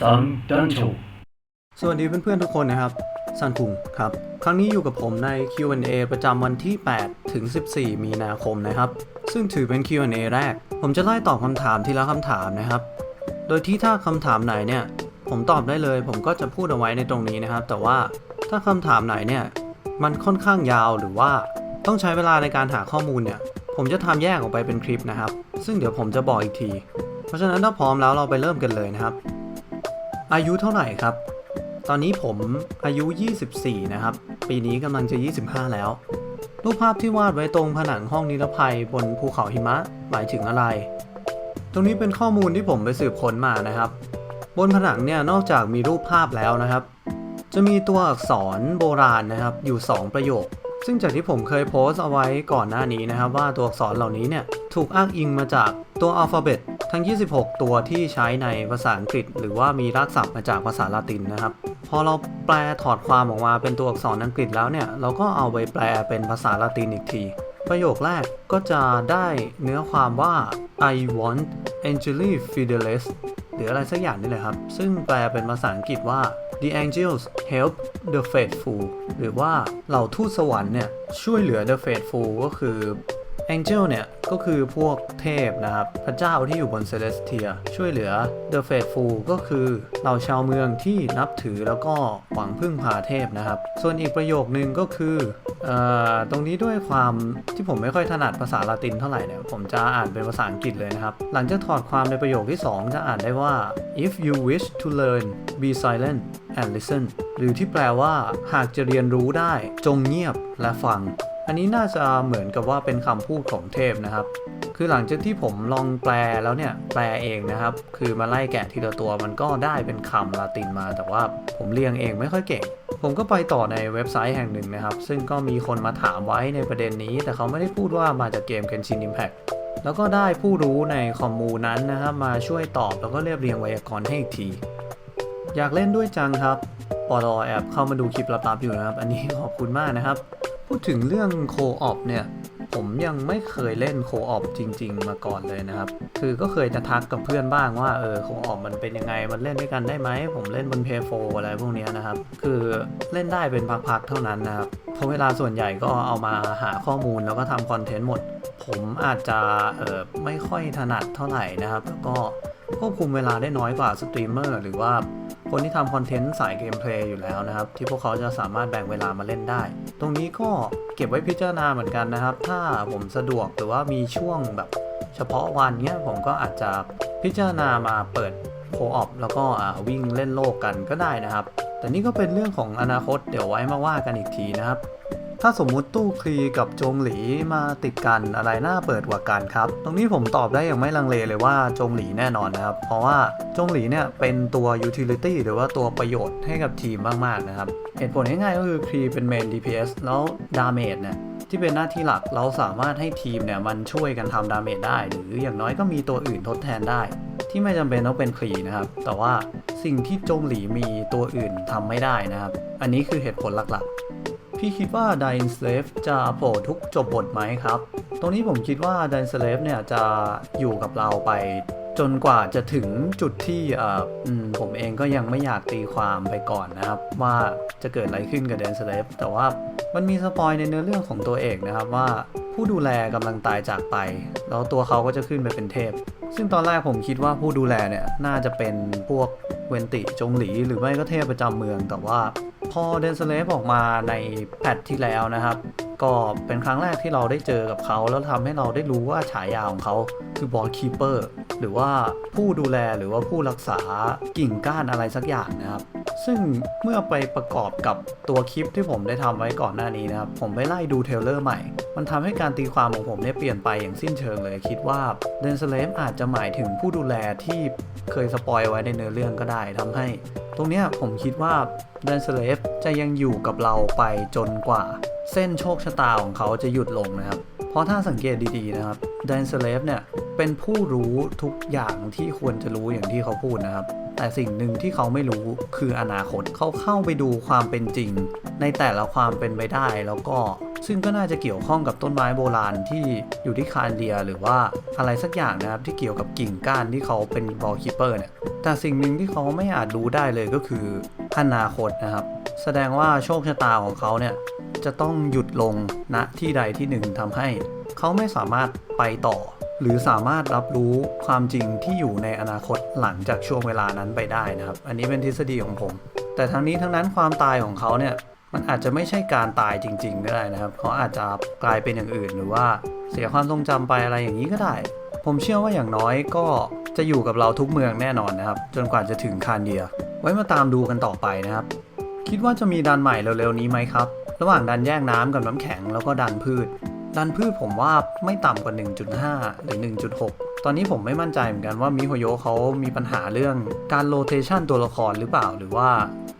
ซังดันโชสวัสดีเพื่อนๆทุกคนนะครับซันคุงครับ ครั้งนี้อยู่กับผมใน Q&A ประจำวันที่ 8 ถึง 14 มีนาคมนะครับ ซึ่งถือเป็น Q&A แรก ผมจะไล่ตอบคำถามทีละคำถามนะครับ โดยที่ถ้าคำถามไหนเนี่ย ผมตอบได้เลย ผมก็จะพูดเอาไว้ในตรงนี้นะครับ แต่ว่าถ้าคำถามไหนเนี่ย มันค่อนข้างยาวหรือว่าต้องใช้เวลาในการหาข้อมูลเนี่ย ผมจะทำแยกออกไปเป็นคลิปนะครับ ซึ่งเดี๋ยวผมจะบอกอีกที เพราะฉะนั้นถ้าพร้อมแล้วเราไปเริ่มกันเลยนะครับ อายุเท่าไหร่ครับ ตอนนี้ผมอายุ 24 นะครับ ปีนี้กำลังจะ 25 แล้ว รูปภาพที่วาดไว้ตรงผนังห้องนิรภัยบนภูเขาหิมะหมายถึงอะไร ตรงนี้เป็นข้อมูลที่ผมไปสืบค้นมานะครับ บนผนังเนี่ยนอกจากมีรูปภาพแล้วนะครับ จะมีตัวอักษรโบราณนะครับอยู่ 2 ประโยคซึ่งจากที่ผมเคยโพสต์เอาไว้ก่อนหน้านี้นะครับ ว่าตัวอักษรเหล่านี้เนี่ยถูกอ้างอิงมาจากตัวอัลฟาเบต ทั้ง 26 ตัวที่ใช้ในภาษาอังกฤษ หรือว่ามีรากศัพท์มาจากภาษาละตินนะครับ พอเราแปลถอดความออกมาเป็นตัวอักษรอังกฤษแล้วเนี่ย เราก็เอาไปแปลเป็นภาษาละตินอีกที ประโยคแรกก็จะได้เนื้อความว่า I want Angeli Fidelis หรืออะไรสักอย่างนี่แหละครับ ซึ่งแปลเป็นภาษาอังกฤษว่า The angels help the faithful หรือว่าเหล่าทูตสวรรค์เนี่ยช่วยเหลือ the faithful ก็คือ Angel เนี่ย ก็คือพวกเทพนะครับ พระเจ้าที่อยู่บนเซเลสเทีย ช่วยเหลือ The Faithful ก็คือเหล่าชาวเมืองที่นับถือแล้วก็หวังพึ่งพาเทพนะครับ ส่วนอีกประโยคนึงก็คือเอ่อตรงนี้ด้วยความที่ผมไม่ค่อยถนัดภาษาละตินเท่าไหร่เนี่ย ผมจะอ่านเป็นภาษาอังกฤษเลยนะครับ หลังจากถอดความในประโยคที่ 2 จะอ่านได้ว่า if you wish to learn be silent and listen หรือที่แปลว่า หากจะเรียนรู้ได้จงเงียบและฟัง อันนี้น่าจะเหมือนกับว่าเป็นคำพูดของเทพนะครับ คือหลังจากที่ผมลองแปลแล้วเนี่ยแปลเองนะครับ คือมาไล่แกะทีละตัวมันก็ได้เป็นคำลาตินมา แต่ว่าผมเรียงเองไม่ค่อยเก่ง ผมก็ไปต่อในเว็บไซต์แห่งหนึ่งนะครับ ซึ่งก็มีคนมาถามไว้ในประเด็นนี้ แต่เขาไม่ได้พูดว่ามาจากเกม Genshin Impact แล้วก็ได้ผู้รู้ในคอมมูนั้นนะครับมาช่วยตอบแล้วก็เรียบเรียงไวยากรณ์ให้อีกที อยากเล่นด้วยจังครับปอดอแอบเข้ามาดูคลิปลับๆอยู่นะครับ อันนี้ขอบคุณมากนะครับ พูดถึงเรื่องโคออปเนี่ย ผมยังไม่เคยเล่นโคออปจริง ๆ มาก่อนเลยนะครับ คือก็เคยจะทักกับเพื่อนบ้างว่าเออโคออปมันเป็นยังไง มันเล่นด้วยกันได้ไหม ผมเล่นบนเพย์โฟอะไรพวกนี้นะครับ คือเล่นได้เป็นพักๆเท่านั้นนะครับเพราะเวลาส่วนใหญ่ก็เอามาหาข้อมูลแล้วก็ทำคอนเทนต์หมด ผมอาจจะเออไม่ค่อยถนัดเท่าไหร่นะครับ แล้วก็ ควบคุมเวลาได้น้อยกว่าสตรีมเมอร์หรือว่าคนที่ทำคอนเทนต์สายเกมเพลย์อยู่แล้วนะครับ ที่พวกเขาจะสามารถแบ่งเวลามาเล่นได้ ตรงนี้ก็เก็บไว้พิจารณาเหมือนกันนะครับ ถ้าผมสะดวกหรือว่ามีช่วงแบบเฉพาะวันเนี้ยผมก็อาจจะพิจารณามาเปิดโคออปแล้วก็วิ่งเล่นโลกกันก็ได้นะครับ แต่นี่ก็เป็นเรื่องของอนาคตเดี๋ยวไว้มาว่ากันอีกทีนะครับ ถ้าสมมุติตู้คลีกับจงหลีมาติดกันอะไรน่าเปิดกว่ากันครับ ตรงนี้ผมตอบได้อย่างไม่ลังเลเลยว่าจงหลีแน่นอนนะครับ เพราะว่าจงหลีเนี่ยเป็นตัว utility หรือว่าตัวประโยชน์ให้กับทีมมากๆนะครับ เหตุผลง่ายๆก็คือคลีเป็น main DPS แล้วดาเมจเนี่ยที่เป็นหน้าที่หลักเราสามารถให้ทีมเนี่ยมันช่วยกันทำดาเมจได้ หรืออย่างน้อยก็มีตัวอื่นทดแทนได้ ที่ไม่จำเป็นต้องเป็นคลีนะครับ แต่ว่าสิ่งที่จงหลีมีตัวอื่นทำไม่ได้นะครับ อันนี้คือเหตุผลหลักๆ พี่คิดว่า Dying Slave จะโผล่ทุกจบบทไหมครับ ตรงนี้ผมคิดว่า Dying Slave เนี่ยจะอยู่กับเราไปจนกว่าจะถึงจุดที่ผมเองก็ยังไม่อยากตีความไปก่อนนะครับ ว่าจะเกิดอะไรขึ้นกับ Dying Slave แต่ว่ามันมีสปอยในเนื้อเรื่องของตัวเอกนะครับว่าผู้ดูแลกำลังตายจากไป แล้วตัวเขาก็จะขึ้นไปเป็นเทพ ซึ่งตอนแรกผมคิดว่าผู้ดูแลเนี่ยน่าจะเป็นพวกเวนติจงหลีหรือไม่ก็เทพประจำเมือง แต่ว่า พอเดนเซเลฟออกมาในแพทที่แล้วนะครับ ก็เป็นครั้งแรกที่เราได้เจอกับเขา แล้วทำให้เราได้รู้ว่าฉายาของเขาคือบอสคีเปอร์หรือว่าผู้ดูแลหรือว่าผู้รักษากิ่งก้านอะไรสักอย่างนะครับ ซึ่งเมื่อไปประกอบกับตัวคลิปที่ผมได้ทำไว้ก่อนหน้านี้นะครับ ผมไปไล่ดูเทเลอร์ใหม่ มันทำให้การตีความของผมเนี่ยเปลี่ยนไปอย่างสิ้นเชิงเลยคิดว่าเดนเซเลฟอาจจะหมายถึงผู้ดูแลที่เคยสปอยไว้ในเนื้อเรื่องก็ได้ทำให้ ตรงเนี้ยผมคิดว่าเดนเซเลฟจะยังอยู่กับเราไปจนกว่า เส้นโชคชะตาของเขาจะหยุดลงนะครับ เพราะถ้าสังเกตดีๆนะครับเดนเซเลฟเนี่ยเป็นผู้รู้ทุกอย่างที่ควรจะรู้อย่างที่เขาพูดนะครับ แต่สิ่งหนึ่งที่เขาไม่รู้คืออนาคตเขาเข้าไปดูความเป็นจริง ในแต่ละความเป็นไปได้แล้วก็ซึ่งก็น่าจะเกี่ยวข้องกับต้นไม้โบราณที่อยู่ที่คานเดียหรือว่าอะไรสักอย่างนะครับที่เกี่ยวกับกิ่งก้านที่เขาเป็นบอลคิปเปอร์เนี่ยแต่สิ่งหนึ่งที่เขาไม่อาจรู้ได้เลยก็คืออนาคตนะครับ แสดงว่าโชคชะตาของเขาเนี่ยจะต้องหยุดลงณที่ใดที่หนึ่งทำให้ เขาไม่สามารถไปต่อ หรือสามารถรับรู้ความจริงที่อยู่ในอนาคตหลังจากช่วงเวลานั้นไปได้นะครับ อันนี้เป็นทฤษฎีของผม แต่ทั้งนี้ทั้งนั้นความตายของเขาเนี่ยมันอาจจะไม่ใช่การตายจริงๆก็ได้นะครับ เขาอาจจะกลายเป็นอย่างอื่นหรือว่าเสียความทรงจำไปอะไรอย่างนี้ก็ได้ ผมเชื่อว่าอย่างน้อยก็จะอยู่กับเราทุกเมืองแน่นอนนะครับ จนกว่าจะถึงคานเดีย ไว้มาตามดูกันต่อไปนะครับ คิดว่าจะมีดันใหม่เร็วๆนี้ไหมครับ ระหว่างดันแยกน้ำกับน้ำแข็งแล้วก็ดันพืช ดันพืชผมว่าไม่ต่ำกว่า 1.5 หรือ 1.6 ตอนนี้ผมไม่มั่นใจเหมือนกันว่ามิโฮโยเขามีปัญหาเรื่องการโรเทชันตัวละครหรือเปล่าหรือว่า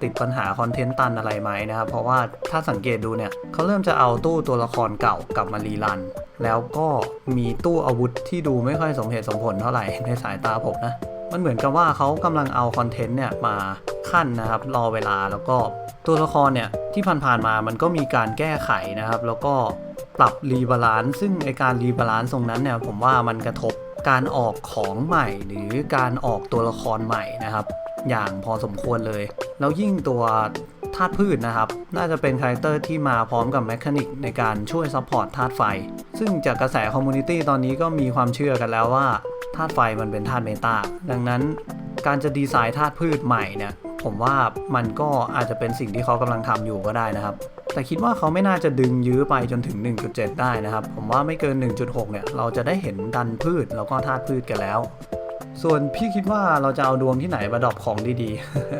ติดปัญหาคอนเทนต์ตันอะไรไหมนะครับ เพราะว่าถ้าสังเกตดูเนี่ยเขาเริ่มจะเอาตู้ตัวละครเก่ากลับมารีรัน แล้วก็มีตู้อาวุธที่ดูไม่ค่อยสมเหตุสมผลเท่าไหร่ในสายตาผมนะ มันเหมือนกับว่าเขากำลังเอาคอนเทนต์เนี่ยมาขั้นนะครับ รอเวลาแล้วก็ตัวละครเนี่ยที่ผ่านๆมามันก็มีการแก้ไขนะครับ แล้วก็ปรับรีบาลานซ์ซึ่งไอการรีบาลานซ์ตรงนั้นเนี่ยผมว่ามันกระทบการออกของใหม่ หรือการออกตัวละครใหม่นะครับ อย่างพอสมควรเลย แล้วยิ่งตัวธาตุพืชนะครับ น่าจะเป็นคาแรคเตอร์ที่มาพร้อมกับแมคานิกในการช่วยซัพพอร์ตธาตุไฟ ซึ่งจากกระแสคอมมูนิตี้ตอนนี้ก็มีความเชื่อกันแล้วว่า ธาตุไฟมันเป็นธาตุเมตาดังนั้นการจะดีไซน์ธาตุพืชใหม่เนี่ยผมว่ามันก็อาจจะเป็นสิ่งที่เขากำลังทำอยู่ก็ได้นะครับ แต่คิดว่าเขาไม่น่าจะดึงยื้อไปจนถึง 1.7 ได้นะครับ ผมว่าไม่เกิน 1.6 เนี่ย เราจะได้เห็นดันพืชแล้วก็ธาตุพืชกันแล้ว ส่วนพี่คิดว่าเราจะเอาดวงที่ไหนมาดรอปของดี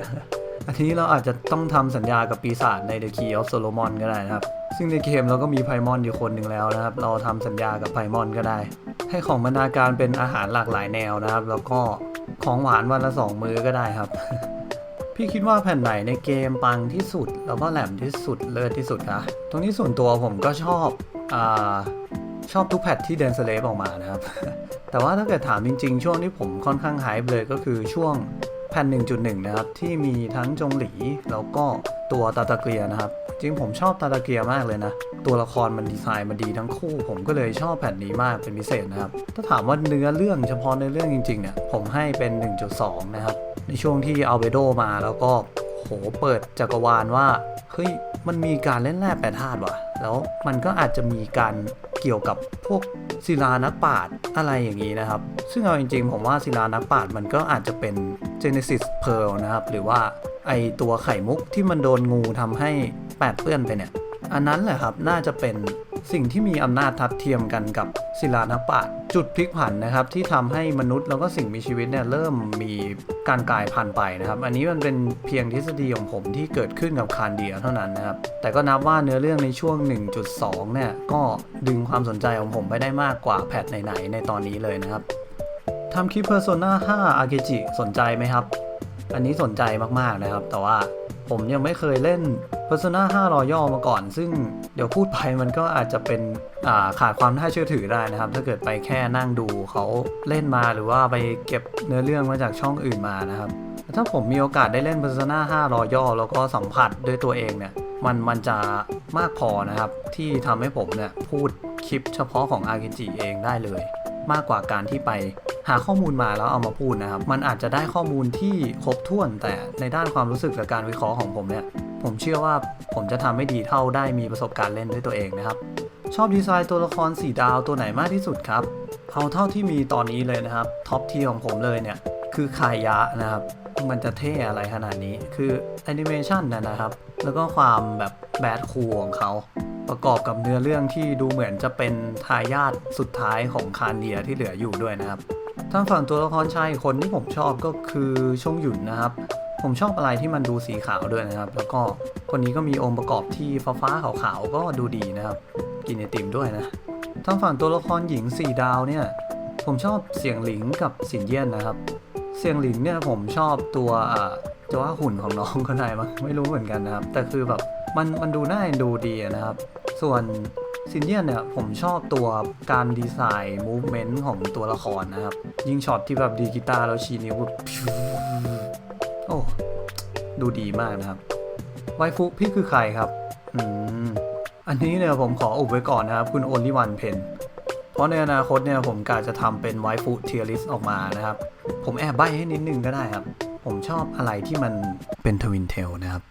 ๆ อันนี้เราอาจจะต้องทำสัญญากับปีศาจใน The Key of Solomon ก็ได้นะครับ ซึ่งในเกมเราก็มีไพมอนอยู่คนหนึ่งแล้วนะครับ เราทำสัญญากับไพมอนก็ได้ ให้ของบรรณาการเป็นอาหารหลากหลายแนวนะครับ แล้วก็ของหวานวันละสองมื้อก็ได้ครับ พี่คิดว่าแผ่นไหนในเกมปังที่สุด แล้วก็แหลมที่สุดเลิศที่สุดคะตรงนี้ส่วนตัวผมก็ชอบอาชอบทุกแพทที่เดนสเลฟออกมานะครับ แต่ว่าถ้าเกิดถามจริงๆ ช่วงที่ผมค่อนข้างไฮป์เลยก็คือช่วง ผ่น 1.1 นะครับ ที่มีทั้งจงหลีแล้วก็ตัวตาตาเกียนะครับ จริงผมชอบตาตาเกียมากเลยนะ ตัวละครมันดีไซน์มันดีทั้งคู่ ผมก็เลยชอบแผ่นนี้มากเป็นพิเศษนะครับ ถ้าถามว่าเนื้อเรื่องเฉพาะในเรื่องจริงๆเนี่ยผมให้เป็น 1.2 นะครับ ในช่วงที่อัลเบโดมาแล้วก็โหเปิดจักรวาลว่าเฮ้ยมันมีการเล่นแร่แปรธาตุว่ะ แล้วมันก็อาจจะมีการ เกี่ยวกับพวกศิลานักปราชญ์อะไรอย่างนี้นะครับ ซึ่งเอาจริงๆ ผมว่าศิลานักปราชญ์มันก็อาจจะเป็น Genesis Pearl นะครับ หรือว่าไอตัวไข่มุกที่มันโดนงูทำให้แปดเปื้อนไปเนี่ย อันนั้นแหละครับน่าจะเป็นสิ่งที่มีอำนาจทัดเทียมกันกับศิลานักปราชญ์จุดพลิกผันนะครับ ที่ทำให้มนุษย์แล้วก็สิ่งมีชีวิตเนี่ยเริ่มมีการกลายพันธุ์ไปนะครับ อันนี้มันเป็นเพียงทฤษฎีของผมที่เกิดขึ้นกับคานเดียเท่านั้นนะครับ แต่ก็นับว่าเนื้อเรื่องในช่วง 1.2 เนี่ยก็ดึงความสนใจของผมไปได้มากกว่าแพทไหนๆในตอนนี้เลยนะครับทำคลิป Persona 5 a g e j i สนใจไหมครับ อันนี้สนใจมากๆนะครับ แต่ว่าผมยังไม่เคยเล่น Persona 5 Royal มาก่อน ซึ่งเดี๋ยวพูดไปมันก็อาจจะเป็นาขาดความน่าเชื่อถือได้นะครับ ถ้าเกิดไปแค่นั่งดูเขาเล่นมาหรือว่าไปเก็บเนื้อเรื่องมาจากช่องอื่นมานะครับ ถ้าผมมีโอกาสได้เล่น Persona 5 Royal แล้วก็สัมผัสด้วยตัวเองเนี่ยมันมันจะมากพอนะครับ ที่ทำให้ผมเนี่ยพูดคลิปเฉพาะของ r า g เองได้เลย มากกว่าการที่ไป หาข้อมูลมาแล้วเอามาพูดนะครับ มันอาจจะได้ข้อมูลที่ครบถ้วน แต่ในด้านความรู้สึกและการวิเคราะห์ของผมเนี่ย ผมเชื่อว่าผมจะทำให้ดีเท่าได้มีประสบการณ์เล่นด้วยตัวเองนะครับ ชอบดีไซน์ตัวละคร4ดาวตัวไหนมากที่สุดครับเอาเท่าที่มีตอนนี้เลยนะครับท็อปทีของผมเลยเนี่ยคือคายะนะครับมันจะเท่อะไรขนาดนี้ คือแอนิเมชันนะนะครับ แล้วก็ความแบบแบดคูลของเขา ประกอบกับเนื้อเรื่องที่ดูเหมือนจะเป็นทายาทสุดท้ายของคานเดียที่เหลืออยู่ด้วยนะครับ ทางฝั่งตัวละครชายคนที่ผมชอบก็คือชงหยุนนะครับ ผมชอบอะไรที่มันดูสีขาวด้วยนะครับ แล้วก็คนนี้ก็มีองค์ประกอบที่ฟ้าฟ้าขาวๆก็ดูดีนะครับ กินไอติมด้วยนะทางฝั่งตัวละครหญิง4ดาวเนี่ย ผมชอบเสียงหลิงกับสินเยี่ยนนะครับ เสียงหลิงเนี่ยผมชอบตัวอ่าจะว่าหุ่นของน้องก็ได้มั้งไม่รู้เหมือนกันนะครับ แต่คือแบบมันมันดูน่าเอ็นดูดีนะครับ ส่วน ซินเยียนเนี่ยผมชอบตัวการดีไซน์มูฟเมนต์ของตัวละครนะครับ ยิงช็อตที่แบบดีกีตาร์แล้วชี้นิ้วแบบพิวดูดีมากนะครับ ไวฟุพี่คือใครครับ อืม อันนี้เนี่ยผมขออุบไว้ก่อนนะครับ คุณโอลิวันเพนเพราะในอนาคตเนี่ยผมกะจะทำเป็นไวฟุเทียริสออกมานะครับ ผมแอบใบ้ให้นิดนึงก็ได้ครับ ผมชอบอะไรที่มันเป็นทวินเทลนะครับ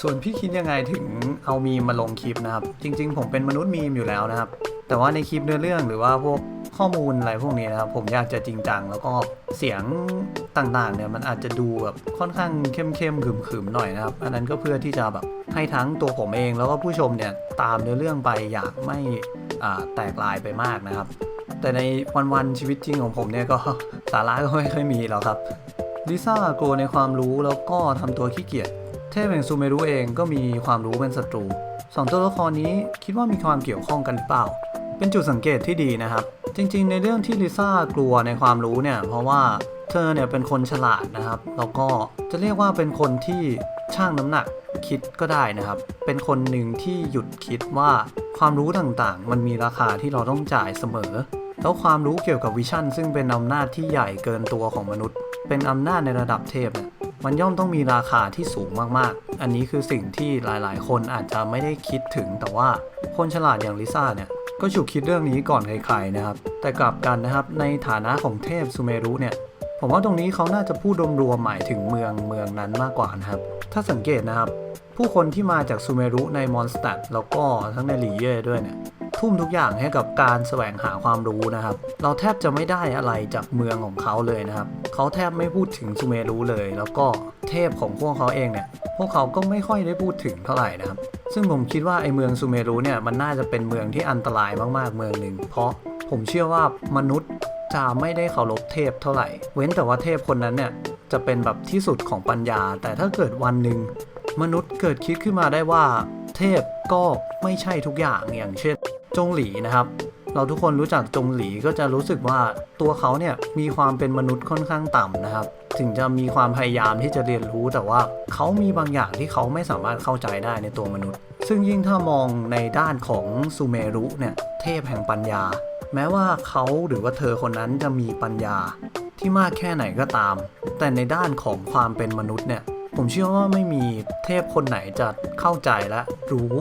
ส่วนพี่คิดยังไงถึงเอามีมมาลงคลิปนะครับ จริง ๆ ผมเป็นมนุษย์มีมอยู่แล้วนะครับ แต่ว่าในคลิปเนื้อเรื่องหรือว่าพวกข้อมูลอะไรพวกนี้นะครับ ผมอยากจะจริงจังแล้วก็เสียงต่างๆเนี่ยมันอาจจะดูแบบค่อนข้างเข้มๆขึมๆหน่อยนะครับ อันนั้นก็เพื่อที่จะแบบให้ทั้งตัวผมเอง แล้วก็ผู้ชมเนี่ยตามเนื้อเรื่องไปอยากไม่แตกลายไปมากนะครับ แต่ในวันๆชีวิตจริงของผมเนี่ยก็สาระก็ไม่ค่อยมีหรอกครับลิซ่ากลัวในความรู้แล้วก็ทำตัวขี้เกียจ เทพแห่งซูเมรุเองก็มีความรู้เป็นศัตรูสองตัวละครนี้คิดว่ามีความเกี่ยวข้องกันเปล่า เป็นจุดสังเกตที่ดีนะครับ จริงๆ ในเรื่องที่ลิซ่ากลัวในความรู้เนี่ย เพราะว่าเธอเนี่ยเป็นคนฉลาดนะครับ แล้วก็จะเรียกว่าเป็นคนที่ช่างน้ำหนักคิดก็ได้นะครับ เป็นคนหนึ่งที่หยุดคิดว่าความรู้ต่างๆ มันมีราคาที่เราต้องจ่ายเสมอ แล้วความรู้เกี่ยวกับวิชั่น ซึ่งเป็นอำนาจที่ใหญ่เกินตัวของมนุษย์ เป็นอำนาจในระดับเทพเนี่ย มันย่อมต้องมีราคาที่สูงมากๆ อันนี้คือสิ่งที่หลายๆ คนอาจจะไม่ได้คิดถึง แต่ว่าคนฉลาดอย่างลิซ่าเนี่ยก็ฉุกคิดเรื่องนี้ก่อนใครๆนะครับ แต่กลับกันนะครับในฐานะของเทพซูเมรุเนี่ยผมว่าตรงนี้เขาน่าจะพูดรวมๆหมายถึงเมืองเมืองนั้นมากกว่านะครับ ถ้าสังเกตนะครับ ผู้คนที่มาจากซูเมรุในมอนสเตดแล้วก็ทั้งในหลีเย่ด้วยเนี่ย ทุ่มทุกอย่างให้กับการแสวงหาความรู้นะครับ เราแทบจะไม่ได้อะไรจากเมืองของเขาเลยนะครับ เขาแทบไม่พูดถึงซูเมรุเลย แล้วก็เทพของพวกเขาเองเนี่ย พวกเขาก็ไม่ค่อยได้พูดถึงเท่าไหร่นะครับ ซึ่งผมคิดว่าไอเมืองซูเมรุเนี่ยมันน่าจะเป็นเมืองที่อันตรายมากๆเมืองหนึ่ง เพราะผมเชื่อว่ามนุษย์จะไม่ได้เคารพเทพเท่าไหร่ เว้นแต่ว่าเทพคนนั้นเนี่ยจะเป็นแบบที่สุดของปัญญา แต่ถ้าเกิดวันหนึ่งมนุษย์เกิดคิดขึ้นมาได้ว่าเทพก็ไม่ใช่ทุกอย่างอย่างเช่น จงหลีนะครับ เราทุกคนรู้จักจงหลีก็จะรู้สึกว่าตัวเขาเนี่ยมีความเป็นมนุษย์ค่อนข้างต่ำนะครับ ถึงจะมีความพยายามที่จะเรียนรู้แต่ว่าเขามีบางอย่างที่เขาไม่สามารถเข้าใจได้ในตัวมนุษย์ ซึ่งยิ่งถ้ามองในด้านของซูเมรุเนี่ยเทพแห่งปัญญา แม้ว่าเขาหรือว่าเธอคนนั้นจะมีปัญญาที่มากแค่ไหนก็ตาม แต่ในด้านของความเป็นมนุษย์เนี่ย ผมเชื่อว่าไม่มีเทพคนไหนจะเข้าใจและรู้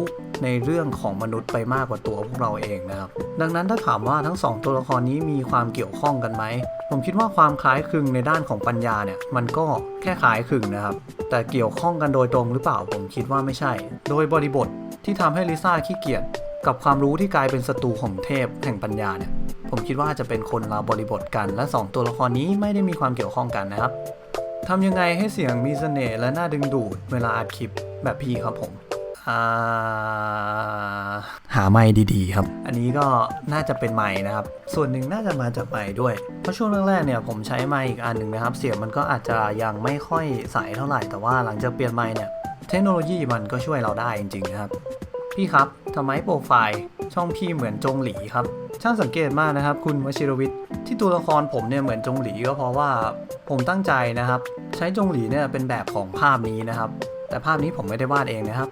ในเรื่องของมนุษย์ไปมากกว่าตัวพวกเราเองนะครับ ดังนั้นถ้าถามว่าทั้งสองตัวละครนี้มีความเกี่ยวข้องกันไหม ผมคิดว่าความคล้ายคลึงในด้านของปัญญาเนี่ยมันก็แค่คล้ายคลึงนะครับ แต่เกี่ยวข้องกันโดยตรงหรือเปล่าผมคิดว่าไม่ใช่ โดยบริบทที่ทำให้ลิซ่าขี้เกียจกับความรู้ที่กลายเป็นศัตรูของเทพแห่งปัญญาเนี่ยผมคิดว่าจะเป็นคนละบริบทกันและสองตัวละครนี้ไม่ได้มีความเกี่ยวข้องกันนะครับ ทำยังไงให้เสียงมีเสน่ห์และน่าดึงดูดเวลาอัดคลิปแบบพี่ครับผมอ่าหาไม้ดีๆ ครับ อันนี้ก็น่าจะเป็นไม้นะครับ ส่วนหนึ่งน่าจะมาจากไม้ด้วย เพราะช่วงแรกๆเนี่ยผมใช้ไม้อีกอันหนึ่งนะครับ เสียงมันก็อาจจะยังไม่ค่อยใสเท่าไหร่ แต่ว่าหลังจากเปลี่ยนไม้เนี่ย เทคโนโลยีมันก็ช่วยเราได้จริงๆนะครับ พี่ครับทำไมโปรไฟล์ ช่องพี่เหมือนจงหลีครับ ช่างสังเกตมากนะครับ คุณวชิรวิทย์ที่ตัวละครผมเนี่ยเหมือนจงหลีก็เพราะว่าผมตั้งใจนะครับ ใช้จงหลีเนี่ยเป็นแบบของภาพนี้นะครับ แต่ภาพนี้ผมไม่ได้วาดเองนะครับ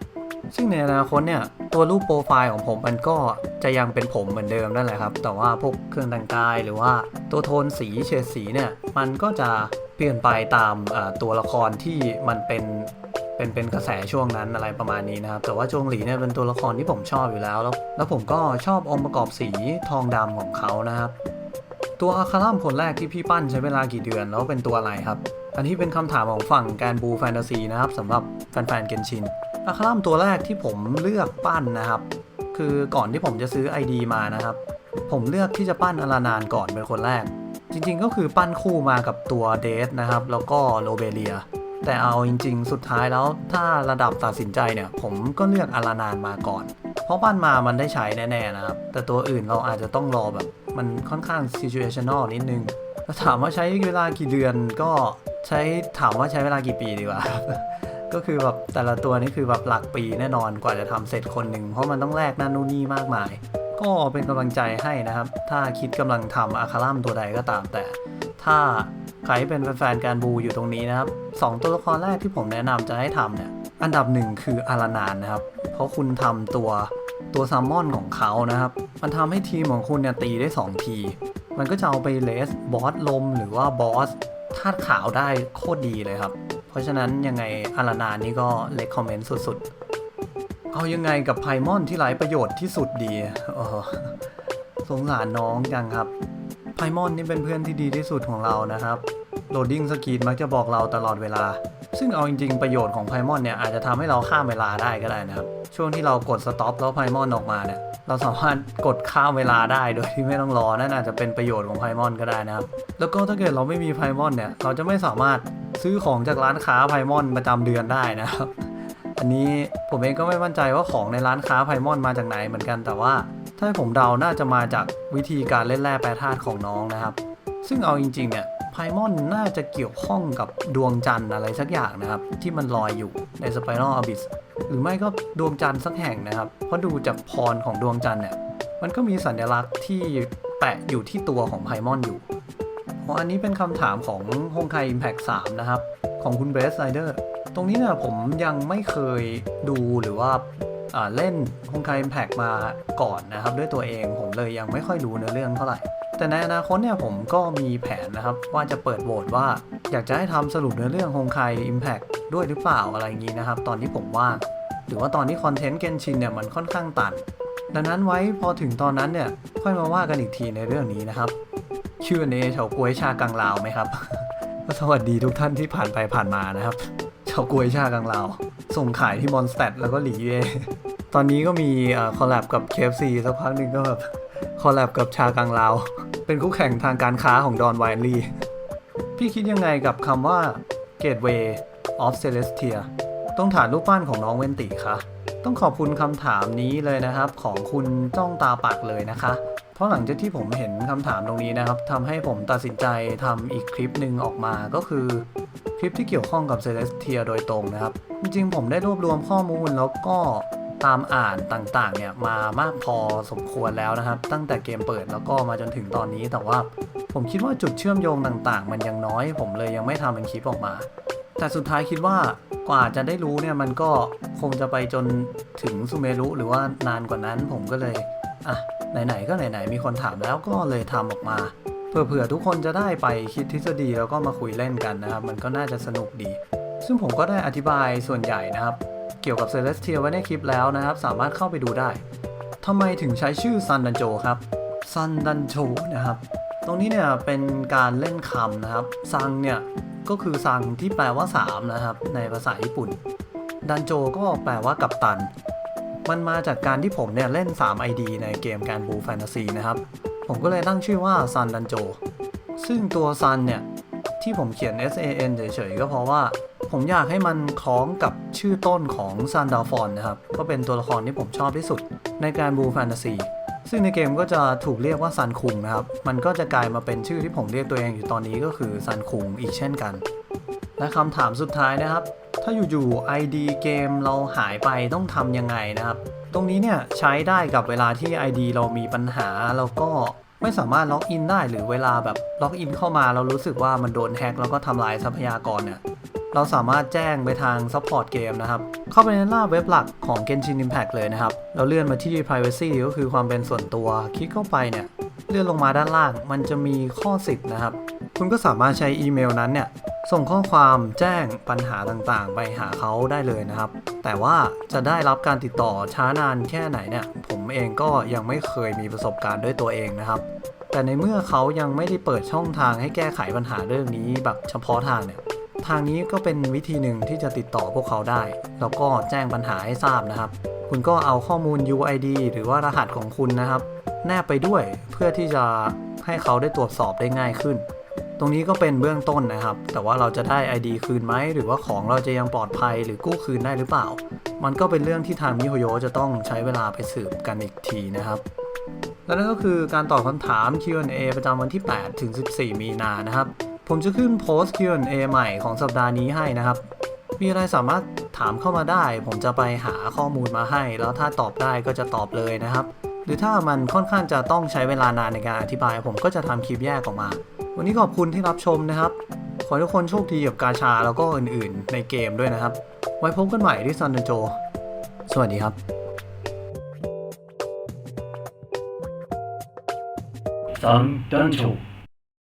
ซึ่งในอนาคตเนี่ยตัวรูปโปรไฟล์ของผมมันก็จะยังเป็นผมเหมือนเดิมนั่นแหละครับ แต่ว่าพวกเครื่องแต่งกายหรือว่าตัวโทนสีเฉดสีเนี่ยมันก็จะเปลี่ยนไปตามตัวละครที่มันเป็น เป็นเป็นกระแสช่วงนั้นอะไรประมาณนี้นะครับ แต่ว่าจงหลีเนี่ยเป็นตัวละครที่ผมชอบอยู่แล้ว แล้วแล้วผมก็ชอบองค์ประกอบสีทองดำของเขานะครับ ตัวอาคารัมคนแรกที่พี่ปั้นใช้เวลากี่เดือนแล้วเป็นตัวอะไรครับ อันนี้เป็นคำถามของฝั่งแกนบูแฟนตาซีนะครับสำหรับแฟนๆเกนชินอาคารัมตัวแรกที่ผมเลือกปั้นนะครับ คือก่อนที่ผมจะซื้อ ID มานะครับ ผมเลือกที่จะปั้นอลานานก่อนเป็นคนแรก จริงๆก็คือปั้นคู่มากับตัวเดสนะครับ แล้วก็โลเบเลีย แต่เอาจริง ๆ สุดท้ายแล้วถ้าระดับตัดสินใจเนี่ยผมก็เลือกอลานานมาก่อน เพราะปั้นมามันได้ใช้แน่ ๆ นะครับ แต่ตัวอื่นเราอาจจะต้องรอแบบ มันค่อนข้าง situational นิดนึงแล้วถามว่าใช้เวลากี่เดือนก็ใช้ถามว่าใช้เวลากี่ปีดีกว่าก็คือแบบแต่ละตัวนี่คือแบบหลักปีแน่นอนกว่าจะทำเสร็จคนหนึ่งเพราะมันต้องแลกนั่นนู่นนี่มากมาย ก็เป็นกำลังใจให้นะครับ ถ้าคิดกำลังทำอาคารัมตัวใดก็ตามแต่ ถ้า ใครเป็นแฟนๆการบูอยู่ตรงนี้นะครับสองตัวละครแรกที่ผมแนะนำจะให้ทำเนี่ยอันดับหนึ่งคืออารานานนะครับ เพราะคุณทำตัวตัวซัมมอนของเขานะครับ มันทำให้ทีมของคุณเนี่ยตีได้ 2 ที มันก็จะเอาไปเลสบอสลมหรือว่าบอสธาตุขาวได้โคตรดีเลยครับ เพราะฉะนั้นยังไงอารานานนี่ก็เลคคอมเมนต์สุดๆ เอายังไงกับไพมอนที่ไร้ประโยชน์ที่สุดดีออสงสารน้องจังครับไพมอนนี่เป็นเพื่อนที่ดีที่สุดของเรานะครับ โหลดดิ้งสกีนมักจะบอกเราตลอดเวลา ซึ่งเอาจริงๆประโยชน์ของไพมอนเนี่ยอาจจะทำให้เราข้ามเวลาได้ก็ได้นะครับ ช่วงที่เรากดสต็อปแล้วไพมอนออกมาเนี่ยเราสามารถกดข้ามเวลาได้โดยที่ไม่ต้องรอ นั่นอาจจะเป็นประโยชน์ของไพมอนก็ได้นะครับ แล้วก็ถ้าเกิดเราไม่มีไพมอนเนี่ย เราจะไม่สามารถซื้อของจากร้านค้าไพมอนประจำเดือนได้นะครับ อันนี้ผมเองก็ไม่มั่นใจว่าของในร้านค้าไพมอนมาจากไหนเหมือนกัน แต่ว่าถ้าผมเดาน่าจะมาจากวิธีการเล่นแร่แปรธาตุของน้องนะครับ ซึ่งเอาจริงๆ เนี่ยไพมอนน่าจะเกี่ยวข้องกับดวงจันทร์อะไรสักอย่างนะครับ ที่มันลอยอยู่ในสไปรัลอบิสหรือไม่ก็ดวงจันทร์สักแห่งนะครับ เพราะดูจากพรของดวงจันทร์เนี่ยมันก็มีสัญลักษณ์ที่แปะอยู่ที่ตัวของไพมอนอยู่เพราะอันนี้เป็นคำถามของฮงไค Impact 3นะครับ ของคุณเบสไ i เดอร์ตรงนี้เนี่ยผมยังไม่เคยดูหรือว่าเล่นฮงไค Impact มาก่อนนะครับ ด้วยตัวเองผมเลยยังไม่ค่อยรู้เนื้อเรื่องเท่าไหร่ แต่ในอนาคตเนี่ยผมก็มีแผนนะครับ ว่าจะเปิดโหวตว่าอยากจะให้ทำสรุปเนื้อเรื่องฮงไค Impact ด้วยหรือเปล่าอะไรอย่างนี้นะครับ ตอนที่ผมว่างหรือว่าตอนที่คอนเทนต์เกนชินเนี่ยมันค่อนข้างตัน ดังนั้นไว้พอถึงตอนนั้นเนี่ยค่อยมาว่ากันอีกทีในเรื่องนี้นะครับ ชื่อเนเฉาก๊วยชากังลาวไหมครับสวัสดีทุกท่านที่ผ่านไปผ่านมานะครับเฉาก๊วยชากังลาวส่งขายที่มอนสเตดแล้วก็หลีเยตอนนี้ก็มีคอลแลบกับ KFC สักพักหนึ่งก็แบบคอลแลบกับชากังลาว เป็นคู่แข่งทางการค้าของดอนไวน์ลีพี่คิดยังไงกับคำว่า Gateway of Celestia ต้องฐานรูปปั้นของน้องเวนติคะต้องขอบคุณคำถามนี้เลยนะครับของคุณจ้องตาปักเลยนะคะ เพราะหลังจากที่ผมเห็นคำถามตรงนี้นะครับทำให้ผมตัดสินใจทำอีกคลิปหนึ่งออกมาก็คือ คลิปที่เกี่ยวข้องกับเซเลสเทียโดยตรงนะครับ จริงๆผมได้รวบรวมข้อมูลแล้วก็ ตามอ่านต่างๆเนี่ยมามากพอสมควรแล้วนะครับ ตั้งแต่เกมเปิดแล้วก็มาจนถึงตอนนี้แต่ว่าผมคิดว่าจุดเชื่อมโยงต่างๆ มันยังน้อย ผมเลยยังไม่ทำเป็นคลิปออกมา แต่สุดท้ายคิดว่ากว่าจะได้รู้เนี่ยมันก็คงจะไปจนถึงซูเมรุหรือว่านานกว่านั้นผมก็เลยอะไหนๆก็ไหนๆมีคนถามแล้วก็เลยทำออกมาเผื่อๆทุกคนจะได้ไปคิดทฤษฎีแล้วก็มาคุยเล่นกันนะครับ มันก็น่าจะสนุกดี ซึ่งผมก็ได้อธิบายส่วนใหญ่นะครับ เกี่ยวกับเซเลสเทียไว้ในคลิปแล้วนะครับ สามารถเข้าไปดูได้ทำไมถึงใช้ชื่อซันดันโจครับซันดันโจนะครับ ตรงนี้เนี่ยเป็นการเล่นคำนะครับซังเนี่ยก็คือซังที่แปลว่า 3 นะครับ ในภาษาญี่ปุ่น ดันโจก็แปลว่ากัปตัน มันมาจากการที่ผมเนี่ยเล่น 3 ID ในเกมการบูแฟนตาซีนะครับ ผมก็เลยตั้งชื่อว่าซันดันโจ ซึ่งตัวซันเนี่ย ที่ผมเขียน S A N เฉยๆก็เพราะว่าผมอยากให้มันคล้องกับชื่อต้นของซันดาฟอนนะครับ ก็เป็นตัวละครที่ผมชอบที่สุดในการบูแฟนตาซีซึ่งในเกมก็จะถูกเรียกว่าซันคุงนะครับ มันก็จะกลายมาเป็นชื่อที่ผมเรียกตัวเองอยู่ตอนนี้ก็คือซันคุงอีกเช่นกัน และคำถามสุดท้ายนะครับ ถ้าอยู่ ๆ ID เกมเราหายไปต้องทำยังไงนะครับ ตรงนี้เนี่ยใช้ได้กับเวลาที่ ID เรามีปัญหาแล้วก็ ไม่สามารถล็อกอินได้หรือเวลาแบบล็อกอินเข้ามาเรารู้สึกว่ามันโดนแฮ็กแล้วก็ทำลายทรัพยากรเนี่ยเราสามารถแจ้งไปทาง Support เกมนะครับ เข้าไปในหน้าเว็บหลักของ Genshin Impact เลยนะครับ เราเลื่อนมาที่ Privacy ก็คือความเป็นส่วนตัว คลิกเข้าไปเนี่ย เลื่อนลงมาด้านล่าง มันจะมีข้อสิทธ์นะครับ คุณก็สามารถใช้อีเมลนั้นเนี่ย ส่งข้อความแจ้งปัญหาต่างๆ ไปหาเขาได้เลยนะครับ แต่ว่าจะได้รับการติดต่อช้านานแค่ไหนเนี่ย ผมเองก็ยังไม่เคยมีประสบการณ์ด้วยตัวเองนะครับ แต่ในเมื่อเขายังไม่ได้เปิดช่องทางให้แก้ไขปัญหาเรื่องนี้แบบเฉพาะทางเนี่ย ทางนี้ก็เป็นวิธีหนึ่งที่จะติดต่อพวกเขาได้ แล้วก็แจ้งปัญหาให้ทราบนะครับ คุณก็เอาข้อมูล UID หรือว่ารหัสของคุณนะครับ แนบไปด้วยเพื่อที่จะให้เขาได้ตรวจสอบได้ง่ายขึ้น ตรงนี้ก็เป็นเบื้องต้นนะครับ แต่ว่าเราจะได้ ID คืนไหม หรือว่าของเราจะยังปลอดภัยหรือกู้คืนได้หรือเปล่า มันก็เป็นเรื่องที่ทางมิโฮโยจะต้องใช้เวลาไปสืบกันอีกทีนะครับและนั่นก็คือการตอบคำถาม Q&A ประจำวันที่ 8 ถึง 14 มีนานะครับ ผมจะขึ้นโพสต์ Q&A ใหม่ของสัปดาห์นี้ให้นะครับ มีอะไรสามารถถามเข้ามาได้ ผมจะไปหาข้อมูลมาให้ แล้วถ้าตอบได้ก็จะตอบเลยนะครับ หรือถ้ามันค่อนข้างจะต้องใช้เวลานานในการอธิบาย ผมก็จะทำคลิปแยกออกมา วันนี้ขอบคุณที่รับชมนะครับ ขอให้ทุกคนโชคดีกับกาชาแล้วก็อื่นๆ ในเกมด้วยนะครับ ไว้พบกันใหม่ที่ซันโจ สวัสดีครับ 三单手